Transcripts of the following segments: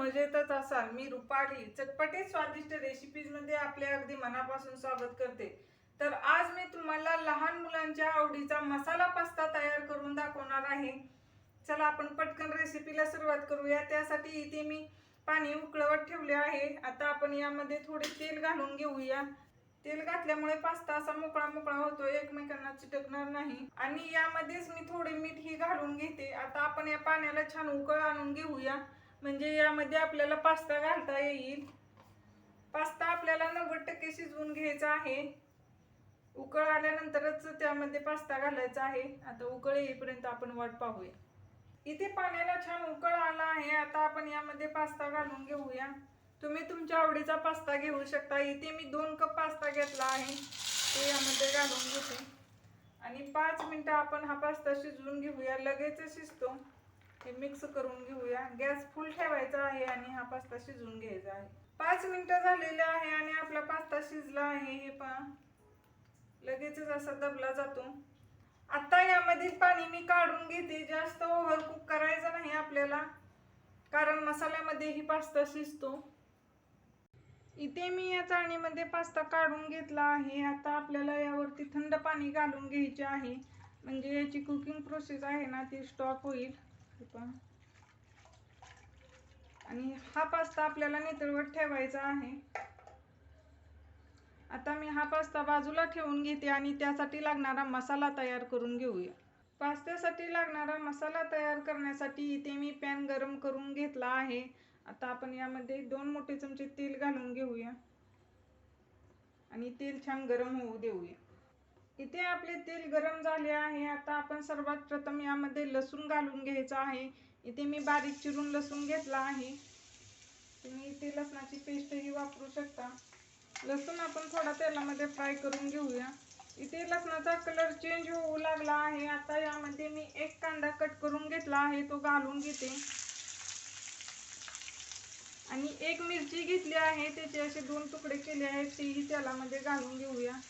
मजेतच असाल. मी रुपाली चटपटीत स्वादिष्ट रेसिपीजमध्ये आपले अगदी मनापासून स्वागत करते. तर आज मी तुम्हाला लहान मुलांच्या आवडीचा मसाला पास्ता तयार करून दाखवणार आहे. चला आपण पटकन रेसिपीला सुरुवात करूया. त्यासाठी इथे मी पाणी उकळवत ठेवले आहे. आता आपण यामध्ये थोडे तेल घालून घेऊया. तेल घातल्यामुळे पास्ता असा मोकळा मोकळा होतो एकमेकांना चिटकणार नाही. आणि यामध्येच मी थोडे मीठ ही घालून घेते. आता आपण या पाण्याला छान उकळ आणून घेऊया. म्हणजे यामध्ये आपल्याला पास्ता घालता येईल. पास्ता आपल्याला नव्वद टक्के शिजवून घ्यायचा आहे. उकळ आल्यानंतरच त्यामध्ये पास्ता घालायचा आहे. आता उकळ येईपर्यंत आपण वाट पाहूया. इथे पाण्याला छान उकळ आला आहे. आता आपण यामध्ये पास्ता घालून घेऊया. तुम्ही तुमच्या आवडीचा पास्ता घेऊ शकता. इथे मी दोन कप पास्ता घेतला आहे. ते यामध्ये घालून घेते. आणि पाच मिनटं आपण हा पास्ता शिजवून घेऊया. लगेच शिजतो. हे मिक्स करून घेऊया. गॅस फुल ठेवायचा आहे आणि हा पास्ता शिजवून घ्यायचा आहे. पाच मिनिटं झालेले आहे आणि आपला पास्ता शिजला आहे. हे पहा. लगेचच असा दबला जातो. आता यामधील पाणी मी काढून घेते. जास्त ओव्हर कुक करायचं नाही आपल्याला. कारण मसाल्यामध्येही पास्ता शिजतो. इथे मी या चाळणीमध्ये पास्ता काढून घेतला आहे. आता आपल्याला यावरती थंड पाणी घालून घ्यायचे आहे. म्हणजे याची कुकिंग प्रोसेस आहे ना ती स्टॉप होईल. आणि हा पास्ता आपल्याला नितळवत ठेवायचा आहे. आता मी हा पास्ता बाजूला ठेवून घेते आणि त्यासाठी लागणारा मसाला तयार करून घेऊया. पास्त्यासाठी लागणारा मसाला तयार करण्यासाठी इथे मी पॅन गरम करून घेतला आहे. आता आपण यामध्ये दोन मोठे चमचे तेल घालून घेऊया. आणि तेल छान गरम होऊ देऊया. इथे आपले तेल गरम झाले आहे. आता आपण सर्वात प्रथम यामध्ये लसूण घालून घ्यायचं आहे. इथे मी बारीक चिरून लसूण घेतला आहे. तुम्ही इथे लसणाची पेस्टही वापरू शकता. लसूण आपण थोडा तेलामध्ये फ्राय करून घेऊया. इथे लसणाचा कलर चेंज होऊ लागला आहे. आता यामध्ये मी एक कांदा कट करून घेतला आहे. तो घालून घेते. आणि एक मिरची घेतली आहे. त्याचे असे दोन तुकडे केले आहेत. तेही तेलामध्ये घालून घेऊया.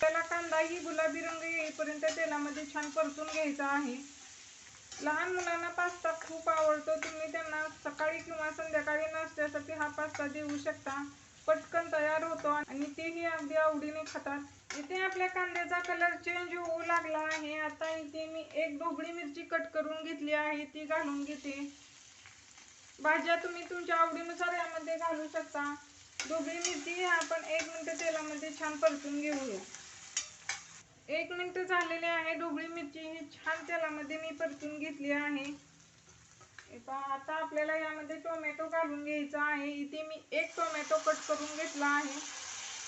त्याला कांदा ही गुलाबी रंग येईपर्यंत तेलामध्ये छान परतून घ्यायचा आहे. लहान मुलांना पास्ता खूप आवडतो. तुम्ही त्यांना सकाळी किंवा संध्याकाळी नाश्त्यासाठी हा पास्ता देऊ शकता. पटकन तयार होतो आणि तेही अगदी आवडीने खातात. इथे आपल्या कांद्याचा कलर चेंज होऊ लागला आहे. आता इथे मी एक ढोबळी मिरची कट करून घेतली आहे. ती घालून घेते. भाज्या तुम्ही तुमच्या आवडीनुसार यामध्ये घालू शकता. ढोबळी मिरची आपण एक मिनटं तेलामध्ये छान परतून घेऊया. एक मिनटं झालेले आहे. ढोबळी मिरची ही छान तेलामध्ये मी परतून घेतली आहे. आता आपल्याला यामध्ये टोमॅटो घालून घ्यायचा आहे. इथे मी एक टोमॅटो कट करून घेतला आहे.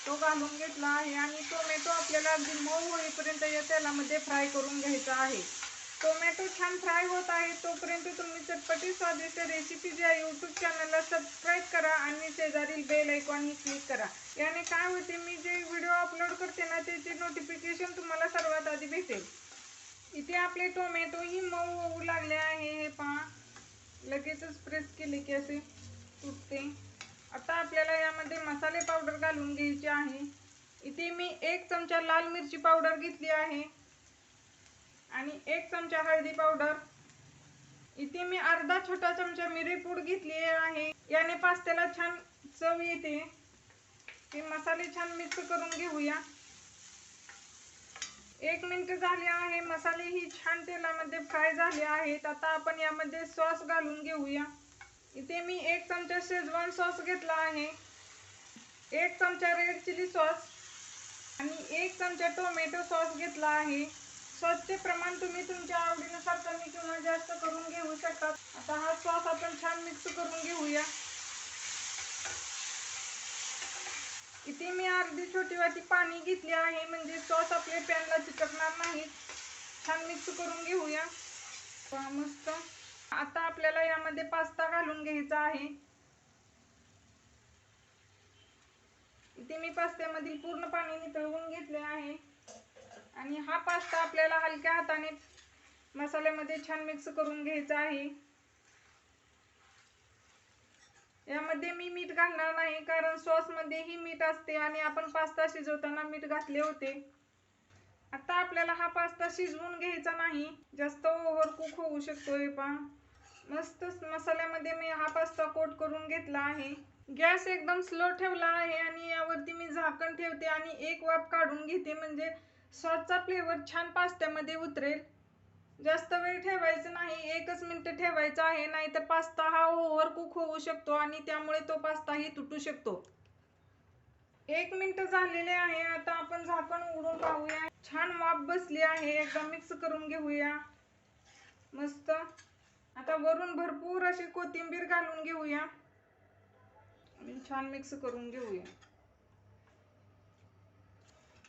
तो घालून घेतला आहे आणि टोमॅटो आपल्याला अगदी मऊ होईपर्यंत या तेलामध्ये फ्राय करून घ्यायचा आहे. टोमॅटो छान फ्राय होत आहे. तोपर्यंत तुम्ही चटपटी स्वादिष्ट रेसिपी या यूट्यूब चॅनलला सबस्क्राईब करा आणि शेजारील बेल ऐकॉनही क्लिक करा. याने काय होते मी जे व्हिडिओ अपलोड करते ना त्याचे नोटिफिकेशन तुम्हाला सर्वात आधी भेटेल. इथे आपले टोमॅटोही मऊ होऊ लागले आहे. हे पहा. लगेचच प्रेस केले की असे तुटते. आता आपल्याला यामध्ये मसाले पावडर घालून घ्यायची आहे. इथे मी एक चमचा लाल मिरची पावडर घेतली आहे. आणि एक चमचा हळदी पावडर. इथे मी अर्धा छोटा चमचा मिरी पूड घेतली आहे. याने पास्त्याला छान चव येते. ते मसाले छान मिक्स करून घेऊया. एक मिनिट झाले आहे. मसाले ही छान तेलामध्ये फ्राय झाले आहेत. आता आपण यामध्ये सॉस घालून घेऊया. इथे मी एक चमचा शेजवान सॉस घेतला आहे. एक चमचा रेड चिली सॉस आणि एक चमचा टोमॅटो सॉस घेतला आहे. सॉसचे प्रमाण तुम्ही तुमच्या आवडीनुसार कमी किंवा जास्त करून घेऊ शकता. आता हा सॉस आपण छान मिक्स करून घेऊया. इथे मी अर्धी छोटी वाटी पाणी घेतली आहे म्हणजे सॉस आपल्या पॅनला चिटकणार नाहीत छान मिक्स करून घेऊया. मस्त. आता आपल्याला यामध्ये पास्ता घालून घ्यायचा आहे. इथे मी पास्त्यामधील पूर्ण पाणी नितळवून घेतले आहे. आणि हा पास्ता आपल्याला हलक्या हाताने मसाल्यामध्ये छान मिक्स करून घ्यायचा आहे. यामध्ये मी मीठ घालणार नाही कारण सॉस मध्येही मीठ असते आणि आपण पास्ता शिजवताना मीठ घातले होते. आता आपल्याला हा पास्ता शिजवून घ्यायचा नाही. जास्त ओव्हर कुक होऊ शकतो हे पहा मस्त मसाल्यामध्ये मी हा पास्ता कोट करून घेतला आहे. गॅस एकदम स्लो ठेवला आहे आणि यावरती मी झाकण ठेवते आणि एक वाफ काढून घेते म्हणजे सॉसचा फ्लेवर छान पास्त्यामध्ये उतरेल. जास्त वेळ ठेवायचं नाही एकच मिनिट ठेवायचं आहे नाहीतर पास्ता हा ओव्हर कुक होऊ शकतो आणि त्यामुळे तो पास्ताही तुटू शकतो. एक मिनिट झालेले आहे आता आपण झाकण उघडून पाहूया. छान वाफ बसली आहे एकदा मिक्स करून घेऊया. मस्त. आता वरून भरपूर अशी कोथिंबीर घालून घेऊया. आणि छान मिक्स करून घेऊया.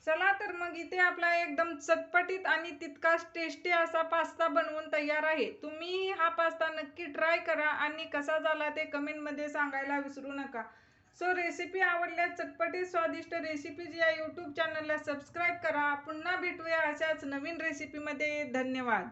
चला तर मग इथे आपला एकदम चटपटीत आणि तितकाच टेस्टी असा पास्ता बनवून तयार आहे. तुम्ही हा पास्ता नक्की ट्राय करा आणि कसा झाला ते कमेंटमध्ये सांगायला विसरू नका. सो रेसिपी आवडल्या चटपटीत स्वादिष्ट रेसिपीज या यूट्यूब चॅनलला सबस्क्राईब करा. पुन्हा भेटूया अशाच नवीन रेसिपीमध्ये धन्यवाद.